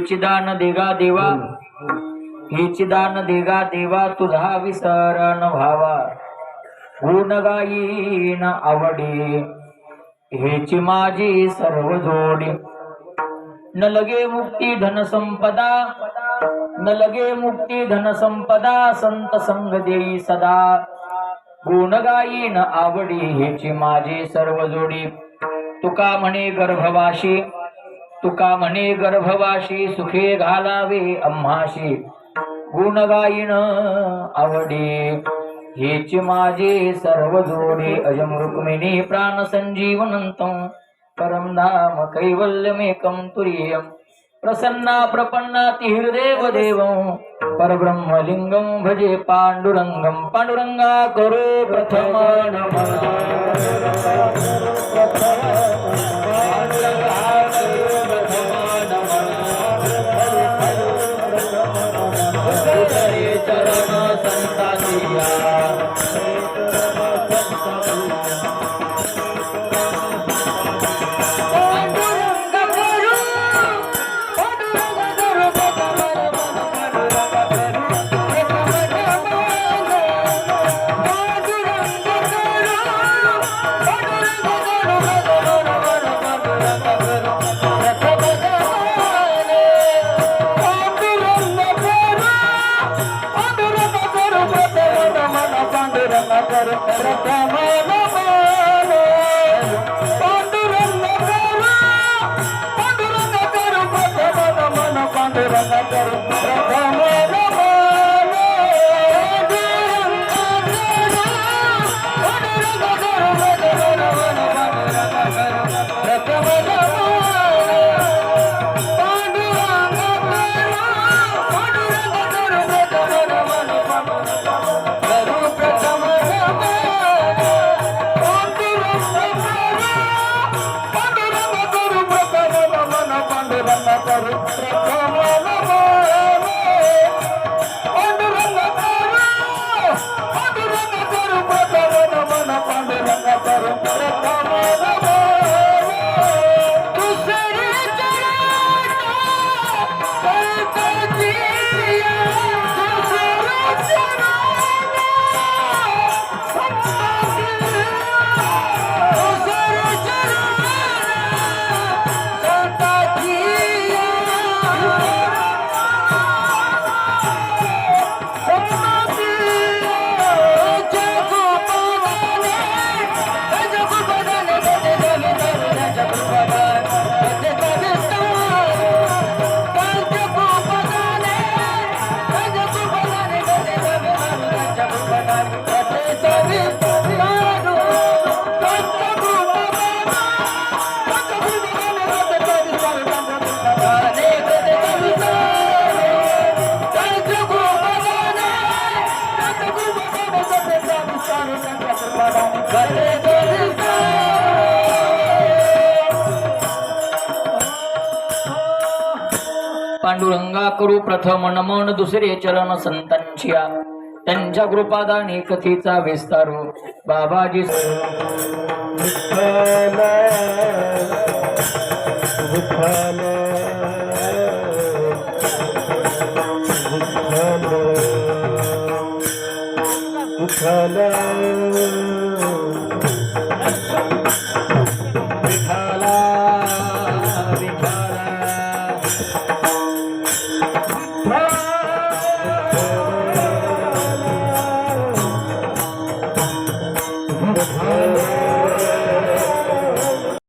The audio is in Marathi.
हेची दान देगा देवा. हेची दान देगा देवा तुझा विसरण भावा गुण गायीन आवडी हेची माझी सर्व जोडी. न लगे मुक्ती धन संपदा न लगे मुक्ती धन संपदा संत संग देई सदा. गुण गायीन आवडी हेची माझी सर्व जोडी. तुका म्हणे गर्भवाशी तुका म्हणे गर्भवाशी सुखे घालावे अम्हाशी गुण गायीन आवडी. हेच माझे सर्व जोडे. अजम रुक्मिणी प्राण संजीवनंत परम धाम कैवल्यमेकं तुरीयम् प्रसन्ना प्रपन्नाति हृदेव देवं. परब्रह्मलिङ्गं भजे पाण्डुरङ्गं. पाण्डुरङ्गा करो प्रथम चरण संतातिया Come on, come on. पांडुरंगा करू प्रथम नमन दुसरे चरण संतांच्या त्यांच्या कृपादाने कथेचा विस्तारू हो. बाबाजी Hello.